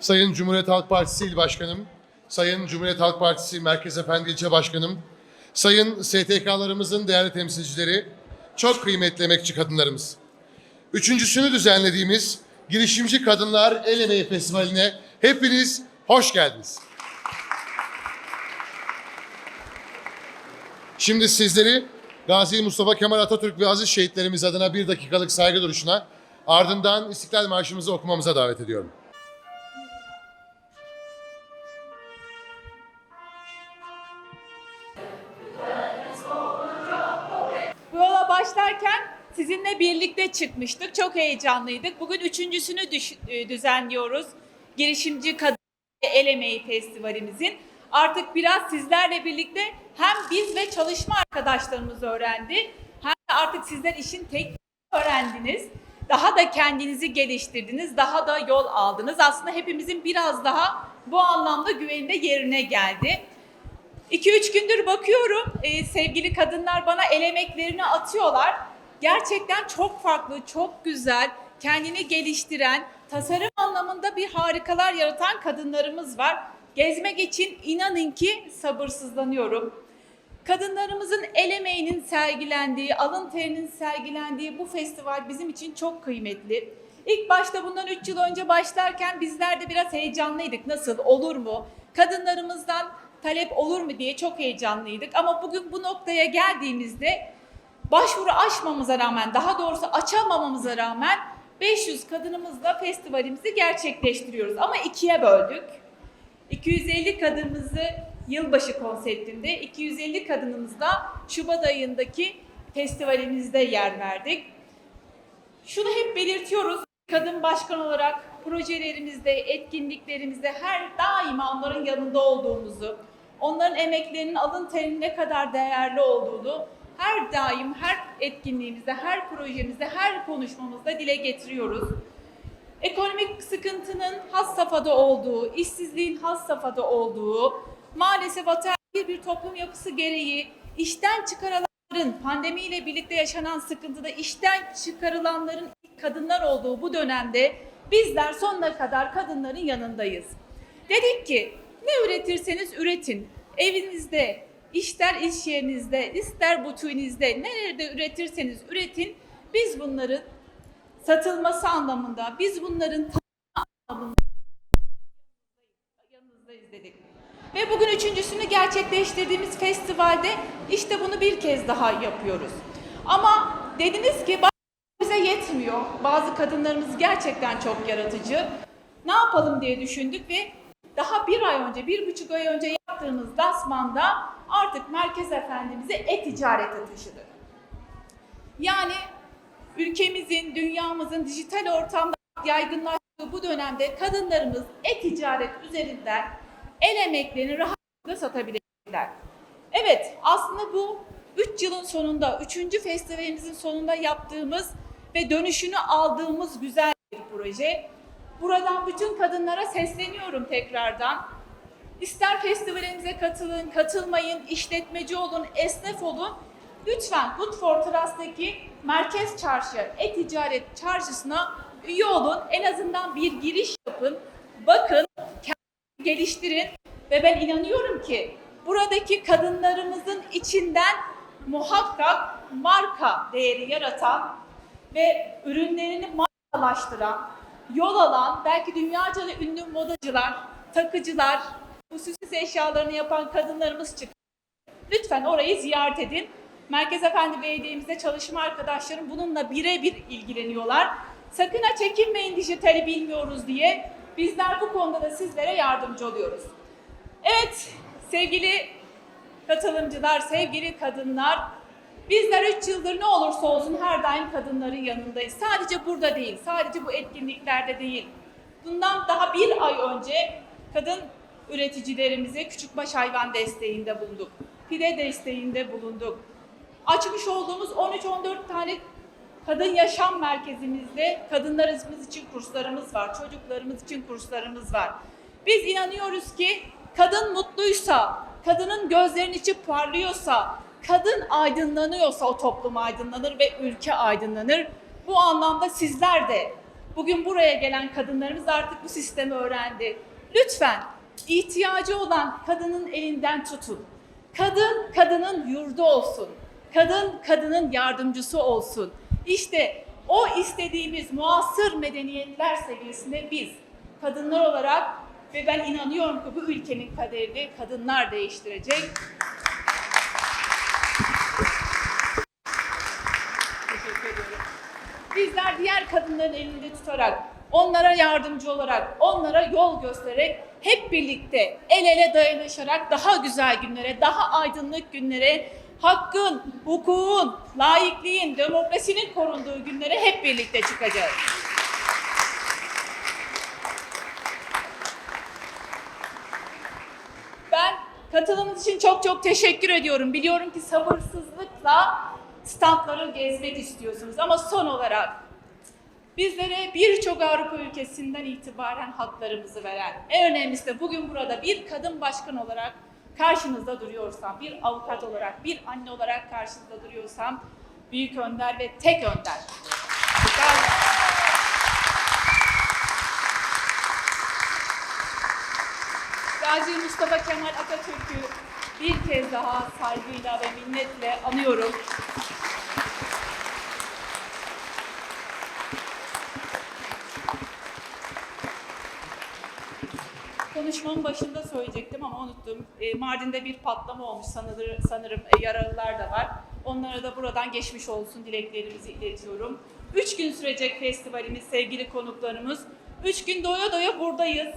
Sayın Cumhuriyet Halk Partisi İl Başkanım, Sayın Cumhuriyet Halk Partisi Merkez Efendi İlçe Başkanım, Sayın STK'larımızın değerli temsilcileri, çok kıymetli emekçi kadınlarımız. Üçüncüsünü düzenlediğimiz Girişimci Kadınlar El Emeği Festivali'ne hepiniz hoş geldiniz. Şimdi sizleri Gazi Mustafa Kemal Atatürk ve aziz şehitlerimiz adına bir dakikalık saygı duruşuna ardından İstiklal Marşımızı okumamıza davet ediyorum. Sizinle birlikte çıkmıştık. Çok heyecanlıydık. Bugün üçüncüsünü e, düzenliyoruz. Girişimci Kadın El Emeği Festivalimizin. Artık biraz sizlerle birlikte hem biz ve çalışma arkadaşlarımız öğrendi. Hem de artık sizler işin tekniğini öğrendiniz. Daha da kendinizi geliştirdiniz. Daha da yol aldınız. Aslında hepimizin biraz daha bu anlamda güveni de yerine geldi. 2-3 gündür bakıyorum e, sevgili kadınlar bana el emeklerini atıyorlar. Gerçekten çok farklı, çok güzel, kendini geliştiren, tasarım anlamında bir harikalar yaratan kadınlarımız var. Gezmek için inanın ki sabırsızlanıyorum. Kadınlarımızın el emeğinin sergilendiği, alın terinin sergilendiği bu festival bizim için çok kıymetli. İlk başta bundan 3 yıl önce başlarken bizler de biraz heyecanlıydık. Nasıl, olur mu? Kadınlarımızdan talep olur mu diye çok heyecanlıydık. Ama bugün bu noktaya geldiğimizde başvuru açmamıza rağmen, daha doğrusu açamamamıza rağmen 500 kadınımızla festivalimizi gerçekleştiriyoruz. Ama ikiye böldük. 250 kadınımızı yılbaşı konseptinde, 250 kadınımızda Şubat ayındaki festivalimizde yer verdik. Şunu hep belirtiyoruz. Kadın başkan olarak projelerimizde, etkinliklerimizde her daima onların yanında olduğumuzu, onların emeklerinin alın terinin ne kadar değerli olduğunu her daim her etkinliğimizde, her projemizde, her konuşmamızda dile getiriyoruz. Ekonomik sıkıntının has safhada olduğu, işsizliğin has safhada olduğu, maalesef ataerkil bir toplum yapısı gereği işten çıkarılanların, pandemiyle birlikte yaşanan sıkıntıda işten çıkarılanların kadınlar olduğu bu dönemde bizler sonuna kadar kadınların yanındayız. Dedik ki ne üretirseniz üretin. Evinizde, ister iş yerinizde, ister butiğinizde, nerede üretirseniz üretin. Biz bunların satılması anlamında, biz bunların anlamında yanınızdayız dedik. Ve bugün üçüncüsünü gerçekleştirdiğimiz festivalde işte bunu bir kez daha yapıyoruz. Ama dediniz ki "Bak, bize yetmiyor. Bazı kadınlarımız gerçekten çok yaratıcı. Ne yapalım diye düşündük ve daha bir ay önce, bir buçuk ay önce yaptığımız lansmanda artık Merkez Efendimiz'e e-ticarete taşıdık. Yani ülkemizin, dünyamızın dijital ortamda yaygınlaştığı bu dönemde kadınlarımız e-ticaret üzerinden el emeklerini rahatlıkla satabilirler. Evet, aslında bu 3 yılın sonunda, 3. festivalimizin sonunda yaptığımız ve dönüşünü aldığımız güzel bir proje. Buradan bütün kadınlara sesleniyorum tekrardan. İster festivalimize katılın, katılmayın, işletmeci olun, esnaf olun. Lütfen Good for Trust'taki Merkez Çarşı, E-Ticaret Çarşısı'na üye olun. En azından bir giriş yapın. Bakın, kendinizi geliştirin. Ve ben inanıyorum ki buradaki kadınlarımızın içinden muhakkak marka değeri yaratan ve ürünlerini markalaştıran, yol alan, belki dünyaca da ünlü modacılar, takıcılar, bu süs eşyalarını yapan kadınlarımız çıktı. Lütfen orayı ziyaret edin. Merkez Efendi Belediye'mizde çalışma arkadaşlarım bununla birebir ilgileniyorlar. Sakın ha çekinmeyin dijitali bilmiyoruz diye. Bizler bu konuda da sizlere yardımcı oluyoruz. Evet sevgili katılımcılar, sevgili kadınlar, bizler 3 yıldır ne olursa olsun her daim kadınların yanındayız. Sadece burada değil, sadece bu etkinliklerde değil. Bundan daha bir ay önce kadın üreticilerimize küçükbaş hayvan desteğinde bulunduk. Pide desteğinde bulunduk. Açmış olduğumuz 13-14 tane kadın yaşam merkezimizde kadınlarımız için kurslarımız var, çocuklarımız için kurslarımız var. Biz inanıyoruz ki kadın mutluysa, kadının gözlerinin içi parlıyorsa, kadın aydınlanıyorsa o toplum aydınlanır ve ülke aydınlanır. Bu anlamda sizler de Bugün buraya gelen kadınlarımız artık bu sistemi öğrendi. Lütfen ihtiyacı olan kadının elinden tutun. Kadın kadının yurdu olsun. Kadın kadının yardımcısı olsun. İşte o istediğimiz muasır medeniyetler seviyesinde biz kadınlar olarak ve ben inanıyorum ki bu ülkenin kaderini kadınlar değiştirecek. Teşekkür ediyorum. Bizler diğer kadınların elinde tutarak, onlara yardımcı olarak, onlara yol göstererek hep birlikte el ele dayanışarak daha güzel günlere, daha aydınlık günlere, hakkın, hukukun, laikliğin, demokrasinin korunduğu günlere hep birlikte çıkacağız. Ben katılımınız için çok çok teşekkür ediyorum. Biliyorum ki sabırsızlıkla standları gezmek istiyorsunuz ama son olarak bizlere birçok Avrupa ülkesinden itibaren haklarımızı veren, en önemlisi de bugün burada bir kadın başkan olarak karşınızda duruyorsam, bir avukat olarak, bir anne olarak karşınızda duruyorsam, büyük önder ve tek önder. Gazi Mustafa Kemal Atatürk'ü bir kez daha saygıyla ve minnetle anıyorum. Konuşmamın başında söyleyecektim ama unuttum. E, Mardin'de bir patlama olmuş sanılır, sanırım e, yaralılar da var. Onlara da buradan geçmiş olsun dileklerimizi iletiyorum. Üç gün sürecek festivalimiz sevgili konuklarımız. Üç gün doya doya buradayız.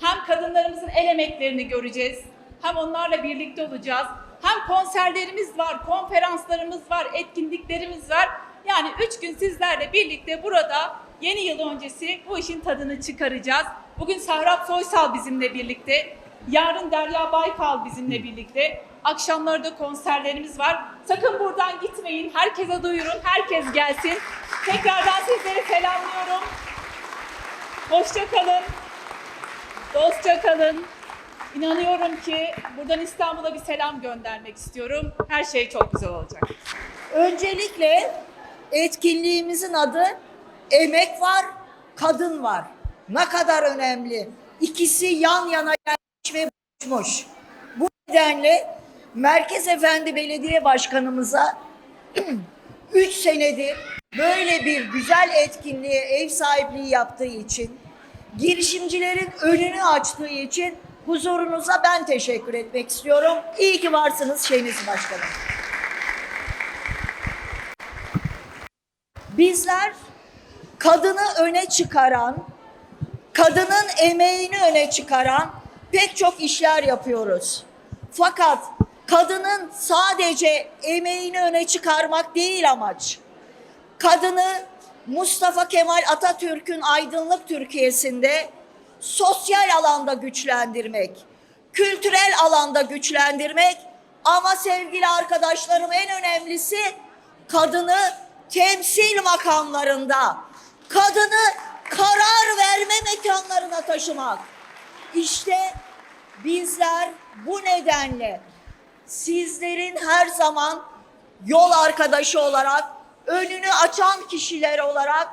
Hem kadınlarımızın el emeklerini göreceğiz, hem onlarla birlikte olacağız. Hem konserlerimiz var, konferanslarımız var, etkinliklerimiz var. Yani üç gün sizlerle birlikte burada yeni yıl öncesi bu işin tadını çıkaracağız. Bugün Sahrap Soysal bizimle birlikte, yarın Derya Baykal bizimle birlikte. Akşamları da konserlerimiz var. Sakın buradan gitmeyin. Herkese duyurun, herkes gelsin. Tekrardan sizleri selamlıyorum. Hoşça kalın. Dostça kalın. İnanıyorum ki buradan İstanbul'a bir selam göndermek istiyorum. Her şey çok güzel olacak. Öncelikle etkinliğimizin adı Emek Var, Kadın Var. Ne kadar önemli. İkisi yan yana gelmiş ve buluşmuş. Bu nedenle Merkez Efendi Belediye Başkanımıza 3 senedir böyle bir güzel etkinliğe ev sahipliği yaptığı için, girişimcilerin önünü açtığı için huzurunuza ben teşekkür etmek istiyorum. İyi ki varsınız Şeniz Başkanım. Bizler kadını öne çıkaran, kadının emeğini öne çıkaran pek çok işler yapıyoruz. Fakat kadının sadece emeğini öne çıkarmak değil amaç. Kadını Mustafa Kemal Atatürk'ün aydınlık Türkiye'sinde sosyal alanda güçlendirmek, kültürel alanda güçlendirmek ama sevgili arkadaşlarım en önemlisi kadını temsil makamlarında, kadını karar verme mekanlarına taşımak. İşte bizler bu nedenle sizlerin her zaman yol arkadaşı olarak, önünü açan kişiler olarak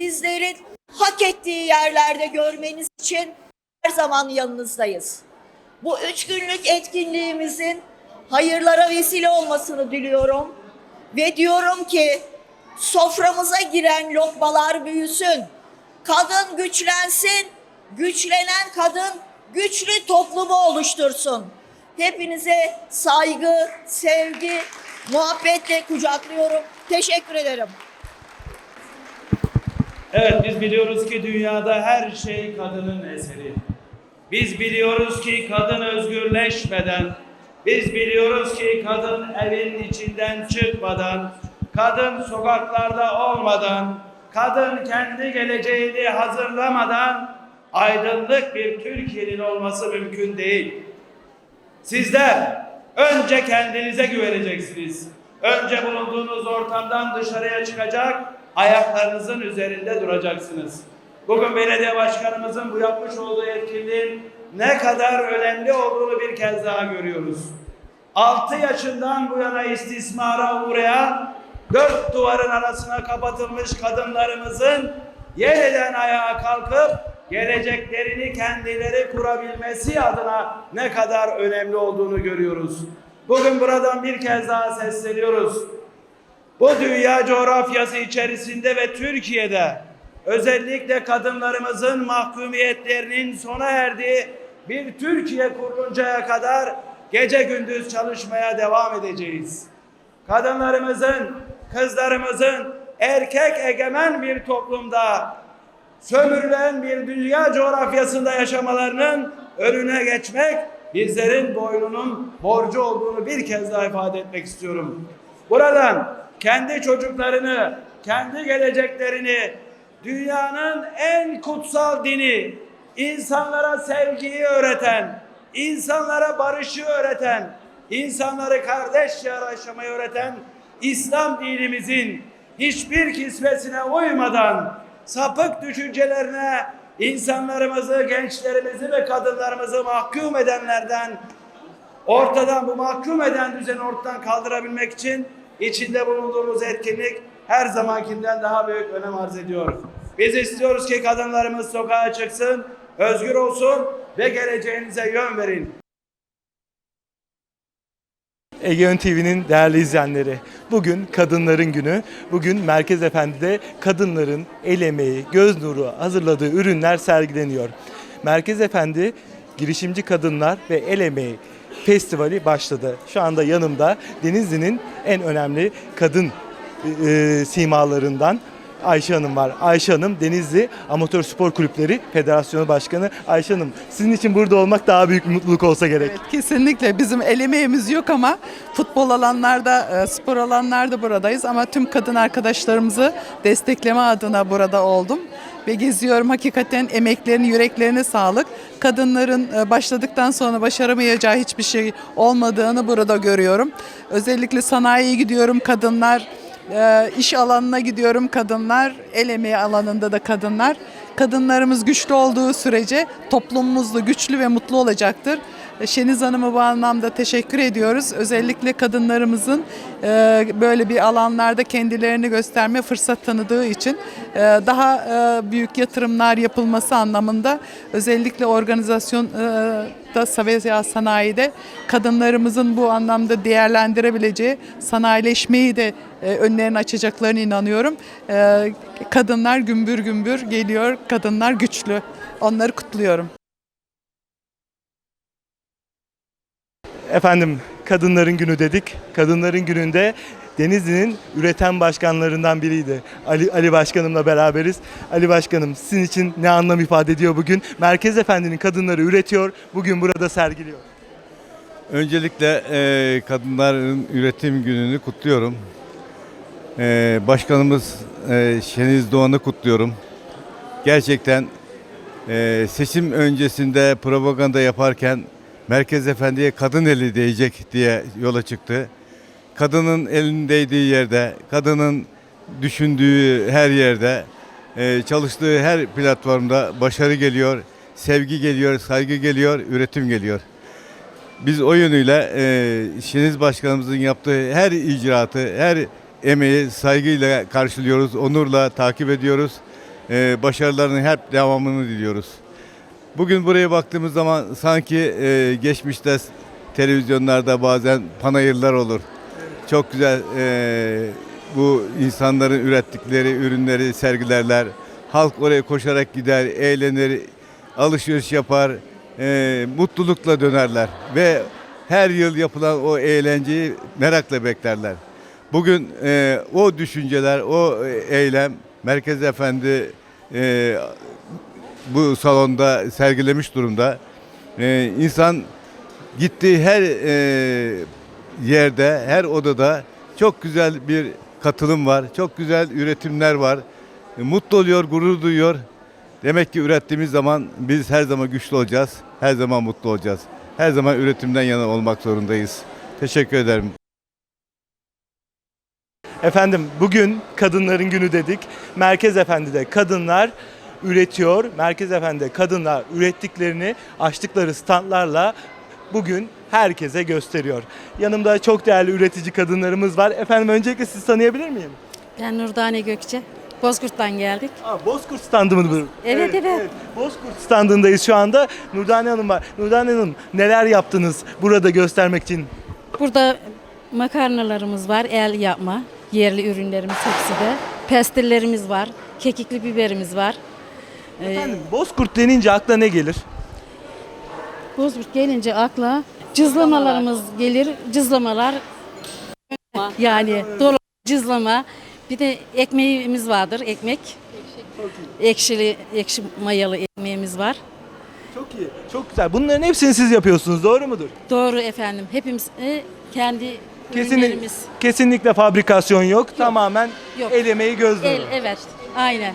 sizlerin hak ettiği yerlerde görmeniz için her zaman yanınızdayız. Bu üç günlük etkinliğimizin hayırlara vesile olmasını diliyorum. Ve diyorum ki soframıza giren lokmalar büyüsün. Kadın güçlensin, güçlenen kadın güçlü toplumu oluştursun. Hepinize saygı, sevgi, muhabbetle kucaklıyorum. Teşekkür ederim. Evet biz biliyoruz ki dünyada her şey kadının eseri. Biz biliyoruz ki kadın özgürleşmeden, biz biliyoruz ki kadın evin içinden çıkmadan, kadın sokaklarda olmadan, kadın kendi geleceğini hazırlamadan aydınlık bir Türkiye'nin olması mümkün değil. Sizler önce kendinize güveneceksiniz. Önce bulunduğunuz ortamdan dışarıya çıkacak, ayaklarınızın üzerinde duracaksınız. Bugün belediye başkanımızın bu yapmış olduğu etkinliğin ne kadar önemli olduğunu bir kez daha görüyoruz. 6 yaşından bu yana istismara uğrayan, dört duvarın arasına kapatılmış kadınlarımızın yeniden ayağa kalkıp geleceklerini kendileri kurabilmesi adına ne kadar önemli olduğunu görüyoruz. Bugün buradan bir kez daha sesleniyoruz. Bu dünya coğrafyası içerisinde ve Türkiye'de özellikle kadınlarımızın mahkumiyetlerinin sona erdiği bir Türkiye kuruluncaya kadar gece gündüz çalışmaya devam edeceğiz. Kadınlarımızın, kızlarımızın erkek egemen bir toplumda sömürülen bir dünya coğrafyasında yaşamalarının önüne geçmek bizlerin boynunun borcu olduğunu bir kez daha ifade etmek istiyorum. Buradan kendi çocuklarını, kendi geleceklerini dünyanın en kutsal dini, insanlara sevgiyi öğreten, insanlara barışı öğreten, insanları kardeşçe yaşamayı öğreten İslam dinimizin hiçbir kisvesine uymadan sapık düşüncelerine insanlarımızı, gençlerimizi ve kadınlarımızı mahkum edenlerden ortadan bu mahkum eden düzeni ortadan kaldırabilmek için içinde bulunduğumuz etkinlik her zamankinden daha büyük önem arz ediyor. Biz istiyoruz ki kadınlarımız sokağa çıksın, özgür olsun ve geleceğinize yön verin. Egeon TV'nin değerli izleyenleri, bugün Kadınların Günü. Bugün Merkez Efendi'de kadınların el emeği, göz nuru hazırladığı ürünler sergileniyor. Merkez Efendi Girişimci Kadınlar ve El Emeği Festivali başladı. Şu anda yanımda Denizli'nin en önemli kadın e, simalarından Ayşe Hanım var. Ayşe Hanım Denizli Amatör Spor Kulüpleri Federasyonu Başkanı. Ayşe Hanım sizin için burada olmak daha büyük bir mutluluk olsa gerek. Evet, kesinlikle bizim el emeğimiz yok ama futbol alanlarda, e, spor alanlarda buradayız ama tüm kadın arkadaşlarımızı destekleme adına burada oldum ve geziyorum hakikaten emeklerini, yüreklerine sağlık. Kadınların e, başladıktan sonra başaramayacağı hiçbir şey olmadığını burada görüyorum. Özellikle sanayiye gidiyorum kadınlar, e, iş alanına gidiyorum kadınlar, el emeği alanında da kadınlar. Kadınlarımız güçlü olduğu sürece toplumumuz da güçlü ve mutlu olacaktır. Şeniz Hanım'a bu anlamda teşekkür ediyoruz. Özellikle kadınlarımızın e, böyle bir alanlarda kendilerini gösterme fırsat tanıdığı için e, daha e, büyük yatırımlar yapılması anlamında özellikle organizasyon da veya sanayide kadınlarımızın bu anlamda değerlendirebileceği sanayileşmeyi de önlerini açacaklarına inanıyorum. Kadınlar gümbür gümbür geliyor, kadınlar güçlü. Onları kutluyorum. Efendim Kadınların Günü dedik. Kadınların Günü'nde Denizli'nin üreten başkanlarından biriydi. Ali, Ali Başkanım'la beraberiz. Ali Başkanım sizin için ne anlam ifade ediyor bugün? Merkez Efendi'nin kadınları üretiyor, bugün burada sergiliyor. Öncelikle e, kadınların üretim gününü kutluyorum. E, başkanımız e, Şeniz Doğan'ı kutluyorum. Gerçekten e, seçim öncesinde propaganda yaparken Merkez Efendi'ye kadın eli değecek diye yola çıktı. Kadının elinin değdiği yerde, kadının düşündüğü her yerde, e, çalıştığı her platformda başarı geliyor, sevgi geliyor, saygı geliyor, üretim geliyor. Biz o yönüyle e, Başkanımızın yaptığı her icraatı, her emeği saygıyla karşılıyoruz, onurla takip ediyoruz. E, başarılarının hep devamını diliyoruz. Bugün buraya baktığımız zaman sanki e, geçmişte televizyonlarda bazen panayırlar olur. Çok güzel e, bu insanların ürettikleri ürünleri sergilerler. Halk oraya koşarak gider, eğlenir, alışveriş yapar, e, mutlulukla dönerler ve her yıl yapılan o eğlenceyi merakla beklerler. Bugün e, o düşünceler, o eylem Merkez Efendi e, bu salonda sergilemiş durumda. E, insan gittiği her e, yerde, her odada çok güzel bir katılım var, çok güzel üretimler var. E, mutlu oluyor, gurur duyuyor. Demek ki ürettiğimiz zaman biz her zaman güçlü olacağız, her zaman mutlu olacağız. Her zaman üretimden yana olmak zorundayız. Teşekkür ederim. Efendim bugün Kadınların Günü dedik. Merkez Efendi'de kadınlar üretiyor. Merkez Efendi'de kadınlar ürettiklerini açtıkları standlarla bugün herkese gösteriyor. Yanımda çok değerli üretici kadınlarımız var. Efendim öncelikle sizi tanıyabilir miyim? Ben Nurdane Gökçe. Bozkurt'tan geldik. Aa, Bozkurt standı mı bu? Evet, evet. Bozkurt standındayız şu anda. Nurdane Hanım var. Nurdane Hanım neler yaptınız burada göstermek için? Burada makarnalarımız var, el yapma. Yerli ürünlerimiz hepsi de. Pestillerimiz var, kekikli biberimiz var. Ee, Efendim Bozkurt denince akla ne gelir? Bozkurt gelince akla cızlamalarımız gelir. Cızlamalar yani dolu cızlama. Bir de ekmeğimiz vardır, ekmek. Ekşili, ekşi mayalı ekmeğimiz var. Çok iyi. Çok güzel. Bunların hepsini siz yapıyorsunuz. Doğru mudur? Doğru efendim. Hepimiz e, kendi Kesinlikle, ürünlerimiz. kesinlikle fabrikasyon yok. Tamamen Yok. el emeği göz nuru. El, evet. Aynen.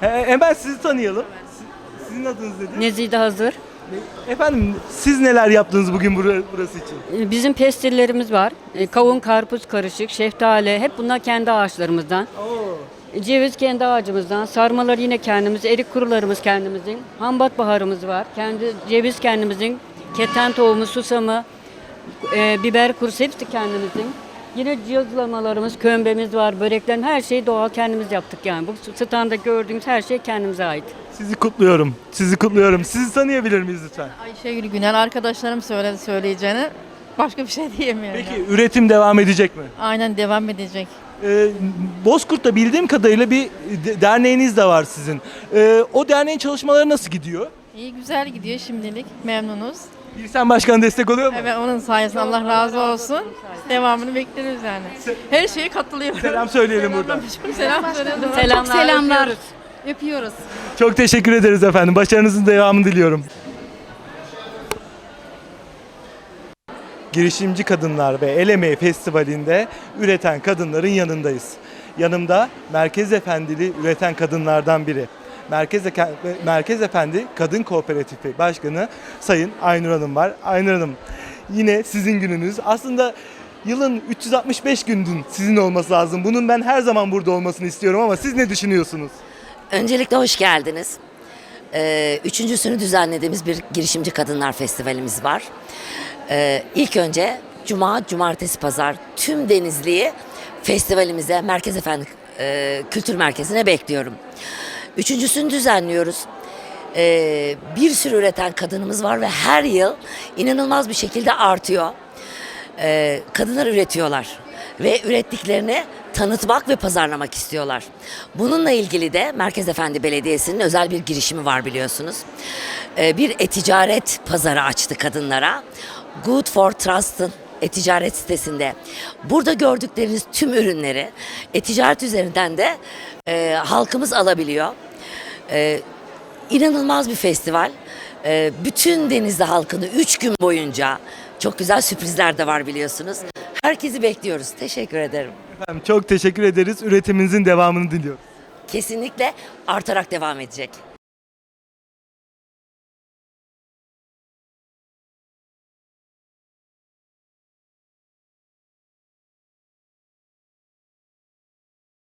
He- hemen sizi tanıyalım. Si- Sizin adınız nedir? Nezide hazır. Efendim siz neler yaptınız bugün bura- burası için? Ee, Bizim pestillerimiz var. Ee, Kavun, karpuz karışık, şeftali hep bunlar kendi ağaçlarımızdan. Ee, Ceviz kendi ağacımızdan, sarmalar yine kendimiz, erik kurularımız kendimizin, hambat baharımız var, kendi ceviz kendimizin, keten tohumu, susamı, e, biber kurusu hepsi kendimizin. Yine cızlamalarımız, kömbemiz var, böreklerin her şeyi doğal kendimiz yaptık yani. Bu standa gördüğümüz her şey kendimize ait. Sizi kutluyorum. Sizi kutluyorum. Sizi tanıyabilir miyiz lütfen? Ayşegül Günel arkadaşlarım söyledi söyleyeceğini. Başka bir şey diyemiyorum. Peki üretim devam edecek mi? Aynen devam edecek. Ee, Bozkurt'ta bildiğim kadarıyla bir de- derneğiniz de var sizin. Ee, o derneğin çalışmaları nasıl gidiyor? İyi güzel gidiyor şimdilik. Memnunuz. Bilsen Başkan destek oluyor mu? Evet onun sayesinde Allah razı olsun. Devamını bekleriz yani. Her şeye katılıyorum. Selam söyleyelim buradan. Çok selam söyledim. Selamlar, Çok selamlar. öpüyoruz. Öpüyoruz. Çok teşekkür ederiz efendim. Başarınızın devamını diliyorum. Girişimci Kadınlar ve El Emeği Festivali'nde üreten kadınların yanındayız. Yanımda Merkez Efendili üreten kadınlardan biri. Merkez, Merkez Efendi Kadın Kooperatifi Başkanı Sayın Aynur Hanım var. Aynur Hanım yine sizin gününüz. Aslında yılın 365 gündün sizin olması lazım. Bunun ben her zaman burada olmasını istiyorum ama siz ne düşünüyorsunuz? Öncelikle hoş geldiniz. Ee, üçüncüsünü düzenlediğimiz bir girişimci kadınlar festivalimiz var. Ee, ilk önce Cuma, Cumartesi, Pazar tüm Denizli'yi festivalimize, Merkez Efendi e, Kültür Merkezi'ne bekliyorum. Üçüncüsünü düzenliyoruz. Ee, bir sürü üreten kadınımız var ve her yıl inanılmaz bir şekilde artıyor. Ee, kadınlar üretiyorlar ve ürettiklerini tanıtmak ve pazarlamak istiyorlar. Bununla ilgili de Merkez Efendi Belediyesi'nin özel bir girişimi var biliyorsunuz. Ee, bir e-ticaret pazarı açtı kadınlara. Good for Trust'ın e-ticaret sitesinde. Burada gördükleriniz tüm ürünleri e-ticaret üzerinden de e, halkımız alabiliyor. E, İnanılmaz bir festival. Ee, bütün Denizli halkını 3 gün boyunca çok güzel sürprizler de var biliyorsunuz. Herkesi bekliyoruz. Teşekkür ederim. Efendim çok teşekkür ederiz. Üretiminizin devamını diliyoruz. Kesinlikle artarak devam edecek.